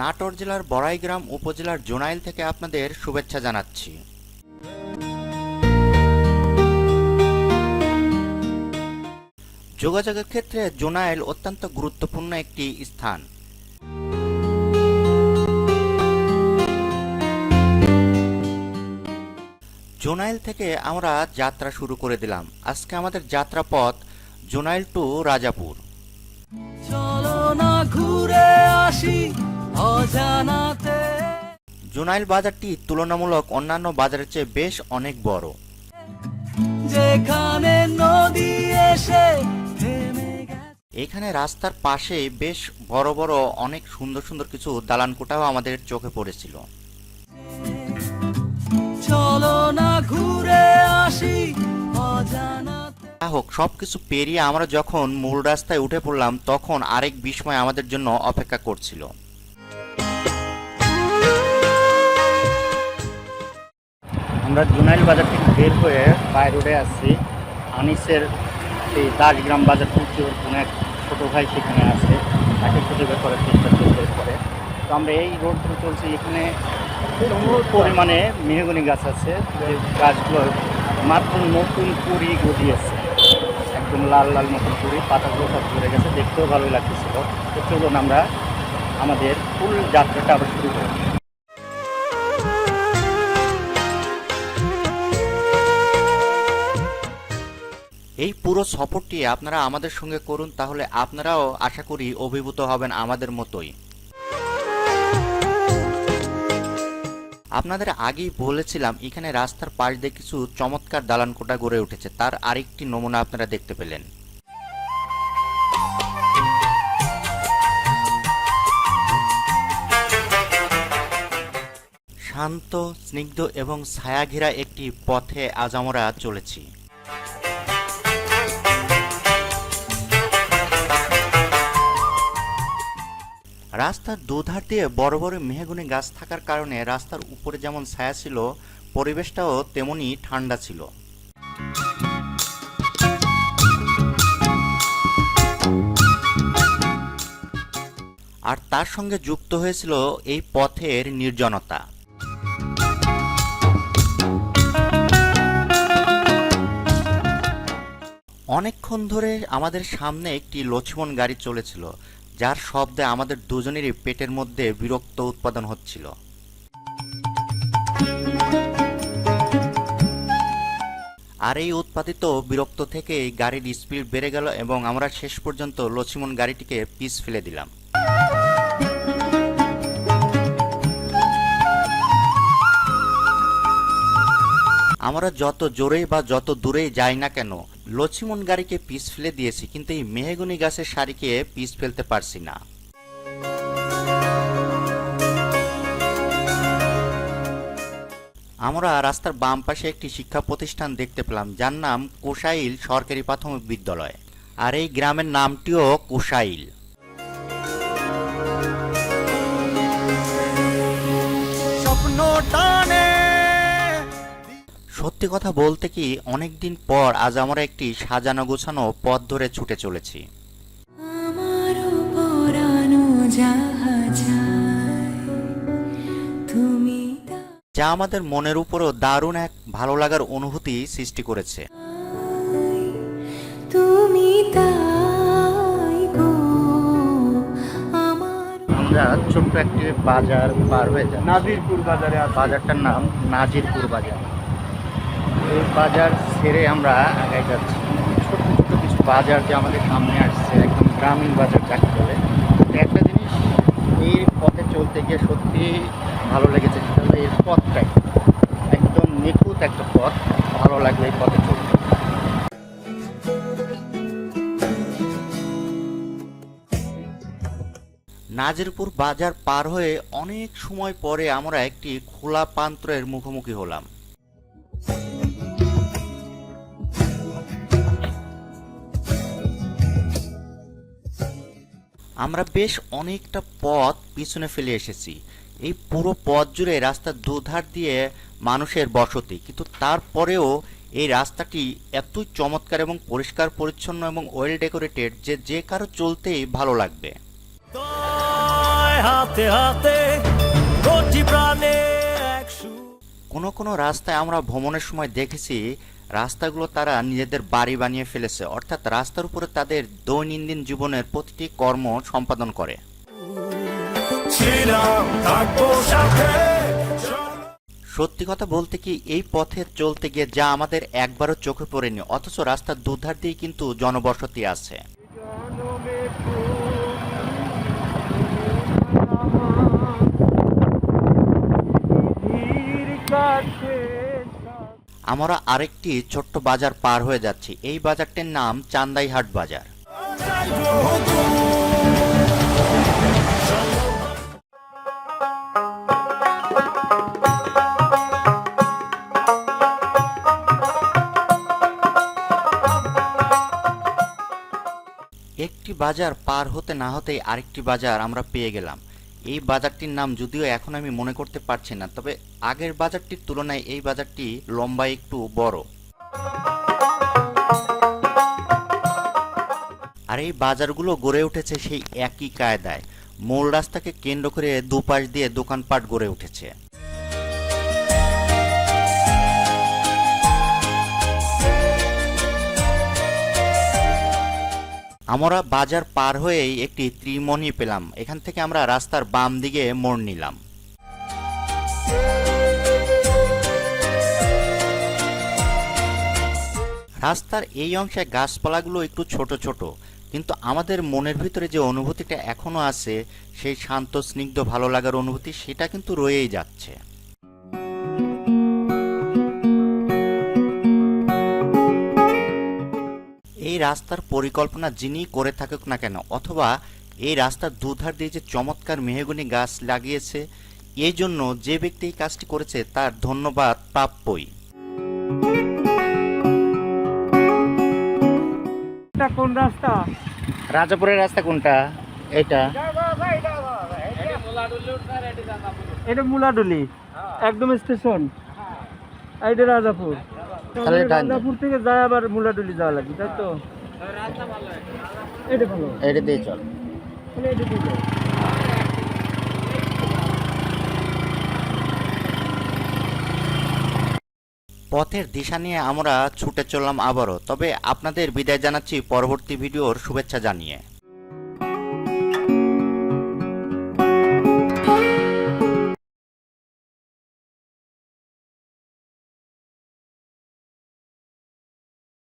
নাটোর জেলার বড়াইগ্রাম উপজেলার জোনাইল থেকে আপনাদের শুভেচ্ছা জানাচ্ছি। যোগাযোগের ক্ষেত্রে জোনাইল অত্যন্ত গুরুত্বপূর্ণ একটি স্থান। জোনাইল থেকে আমরা যাত্রা শুরু করে দিলাম। আজকে আমাদের যাত্রা পথ জোনাইল টু রাজাপুর। চলো না ঘুরে আসি অজানাতে। জোনাইল বাজারটি তুলনামূলক অন্যান্য বাজারের চেয়ে বেশ অনেক বড়। যেখানে নদী এসে এখানে রাস্তার পাশে বেশ বড় বড় অনেক সুন্দর সুন্দর কিছু দালান কোটাও আমাদের চোখে পড়েছিল। চলো না ঘুরে আসি হোক সবকিছু পেরিয়ে আমরা যখন মূল রাস্তায় উঠে পড়লাম তখন আরেক বিস্ময় আমাদের জন্য অপেক্ষা করছিল। আমরা জুনাইল বাজার থেকে বের হয়ে বাই রোডে আসছি। আনিসের সেই দাসগ্রাম বাজার থেকে কোনো এক ছোটো ভাই সেখানে আছে। তাকে খুঁজে বের করার চেষ্টা করে তো আমরা এই রোড ধরে চলছি। এখানে প্রচুর পরিমাণে মেহগনি গাছ আছে। যে গাছগুলো মাত্র নতুন কুড়ি গদিয়েছে একদম লাল লাল নতুন কুড়ি। পাতাগুলো সব ধরে গেছে। দেখতেও ভালোই লাগতেছিল। তো চলুন আমরা আমাদের ফুল যাত্রাটা আবার শুরু করি। এই পুরো সফরটি আপনারা আমাদের সঙ্গে করুন, তাহলে আপনারাও আশা করি অভিভূত হবেন আমাদের মতোই। আপনাদের আগেই বলেছিলাম, এখানে রাস্তার পাশ দিয়ে কিছু চমৎকার দালান কোঠা গড়ে উঠেছে, তার আরেকটি নমুনা আপনারা দেখতে পেলেন। শান্ত, স্নিগ্ধ এবং ছায়াঘেরা একটি পথে আজ আমরা চলেছি। রাস্তার দুধার দিয়ে বড় বড় মেহগুনি গাছ থাকার কারণে রাস্তার উপরে যেমন ছায়া ছিল, পরিবেশটাও তেমনি ঠান্ডা ছিল। আর তার সঙ্গে যুক্ত হয়েছিল এই পথের নির্জনতা। অনেকক্ষণ ধরে আমাদের সামনে একটি লক্ষ্মণ গাড়ি চলেছিল। যার শব্দে আমাদের দুজনেরই পেটের মধ্যে বিরক্ত উৎপাদন হচ্ছিল। আর এই উৎপাদিত বিরক্ত থেকে এই গাড়ির স্পিড বেড়ে গেল এবং আমরা শেষ পর্যন্ত লক্ষ্মণ গাড়িটিকে পিস ফেলে দিলাম। আমরা যত জোরেই বা যত দূরেই যাই না কেন লক্ষ্মণ গাড়িকে পিস ফেলে দিয়েছি, কিন্তু এই মেহগুনি গাছের শাড়িকে পিস ফেলতে পারছি না। আমরা রাস্তার বাম পাশে একটি শিক্ষা প্রতিষ্ঠান দেখতে পেলাম, যার নাম কোষাইল সরকারি প্রাথমিক বিদ্যালয়। আর এই গ্রামের নামটিও কোষাইল স্বপ্ন টানে সত্যি কথা বলতে কি অনেকদিন পর আজ আমরা একটি সাজানো গোছানো পথ ধরে ছুটে চলেছি। যা আমাদের মনের উপরও দারুণ এক ভালো লাগার অনুভূতি সৃষ্টি করেছে। তুমি তাই আমার আমরা ছোট্ট একটি বাজার পার হয়ে যাই নাজিরপুর বাজারে বাজারটার নাম নাজিরপুর বাজার। এই বাজার ছেড়ে আমরা আগায় যাচ্ছি। ছোট ছোট কিছু বাজার যে আমাদের সামনে আসছে, একদম গ্রামীণ বাজার যাকে বলে। একটা জিনিস এই পথে চলতে গিয়ে সত্যি ভালো লেগেছে, সেটা হলো এর পথটাই। একদম নিখুঁত একটা পথ, ভালো লাগল এই পথে চলতে। নাজিরপুর বাজার পার হয়ে অনেক সময় পরে আমরা একটি খোলা পান্ত্রের মুখোমুখি হলাম। আমরা বেশ অনেকটা পথ পিছনে ফেলে এসেছি। এই পুরো পথ জুড়ে রাস্তার দুধার দিয়ে মানুষের বসতি। কিন্তু তারপরেও এই রাস্তাটি এতই চমৎকার এবং পরিষ্কার পরিচ্ছন্ন এবং ওয়েল ডেকোরেটেড যে যে কারও চলতেই ভালো লাগবে। হাতে হাতে কোনো কোনো রাস্তায় আমরা ভ্রমণের সময় দেখেছি রাস্তাগুলো তারা নিজেদের বাড়ি বানিয়ে ফেলেছে। অর্থাৎ রাস্তার উপরে তাদের দৈনন্দিন জীবনের প্রতিটি কর্ম সম্পাদন করে। সত্যি কথা বলতে কি এই পথে চলতে গিয়ে যা আমাদের একবারও চোখে পড়েনি অথচ রাস্তার দুধার দিয়ে কিন্তু জনবসতি আছে। আমরা আরেকটি ছোট্ট বাজার পার হয়ে যাচ্ছি। এই বাজারটির নাম চান্দাইহাট বাজার। একটি বাজার পার হতে না হতেই আরেকটি বাজার আমরা পেয়ে গেলাম। এই বাজারটির নাম যদিও এখন আমি মনে করতে পারছি না, তবে আগের বাজারটির তুলনায় এই বাজারটি লম্বায় একটু বড়। আর এই বাজারগুলো গড়ে উঠেছে সেই একই কায়দায়। মূল রাস্তাকে কেন্দ্র করে দুপাশ দিয়ে দোকানপাট গড়ে উঠেছে। আমরা বাজার পার হয়েই একটি ত্রিমণি পেলাম। এখান থেকে আমরা রাস্তার বাম দিকে মোড় নিলাম। রাস্তার এই অংশে গাছপালাগুলো একটু ছোট ছোট, কিন্তু আমাদের মনের ভিতরে যে অনুভূতিটা এখনও আছে, সেই শান্ত, স্নিগ্ধ, ভালো লাগার অনুভূতি, সেটা কিন্তু রয়েই যাচ্ছে। এই রাস্তার পরিকল্পনা যিনি করে থাকুক না কেন, অথবা এই রাস্তার দুধার দিয়ে যে চমৎকার মেহগনি গাছ লাগিয়েছে, এই জন্য যে ব্যক্তি এই কাজটি করেছে, তার ধন্যবাদ প্রাপ্যই। এটা কোন রাস্তা? রাজাপুরের রাস্তা কোনটা? এটা এটা মুলাডুলি। একদম স্টেশন। এইটা রাজাপুর। রাজাপুর থেকে যায় আবার মুলাডুলি যাওয়া লাগবে তাই তো? এটা ভালো। এটা দিয়ে চল। এটা দিয়ে যাও। পথের দিশা নিয়ে আমরা ছুটে চললাম আবারও। তবে আপনাদের বিদায় জানাচ্ছি পরবর্তী ভিডিওর শুভেচ্ছা জানিয়ে।